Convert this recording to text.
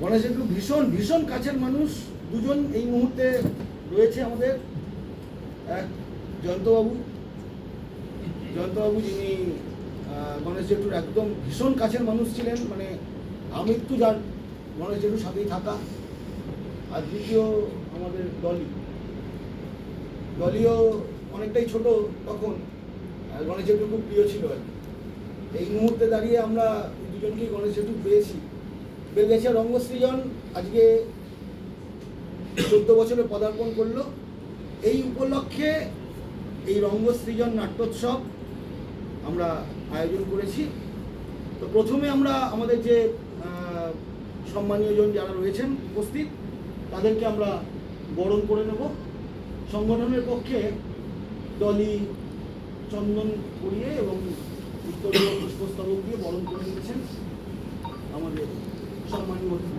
গণেশ একটু ভীষণ ভীষণ কাছের মানুষ দুজন এই মুহূর্তে রয়েছে আমাদের। এক জয়ন্তবাবু। জয়ন্তবাবু যিনি গণেশ জেঠুর একদম ভীষণ কাছের মানুষ ছিলেন মানে আমি একটু যার গণেশ জেঠুর সাথেই থাকা। আর দ্বিতীয় আমাদের ডলি। ডলিও অনেকটাই ছোট তখন গণেশ জেঠু খুব প্রিয় ছিল আর। এই মুহূর্তে দাঁড়িয়ে আমরা দুজনকেই গণেশ জেঠু পেয়েছি। বেলগাছিয়া রঙ্গসৃজন আজকে চোদ্দ বছরে পদার্পণ করল। এই উপলক্ষে এই রঙ্গসৃজন নাট্যোৎসব আমরা আয়োজন করেছি। তো প্রথমে আমরা আমাদের যে আহ, সম্মানীয়জন যারা রয়েছেন উপস্থিত তাদেরকে আমরা বরণ করে নেব। সংগঠনের পক্ষে দলি চন্দন করিয়ে এবং উত্তরীয় পুষ্পস্তবক দিয়ে বরণ করে নিয়েছেন। আমাদের সম্মানীয়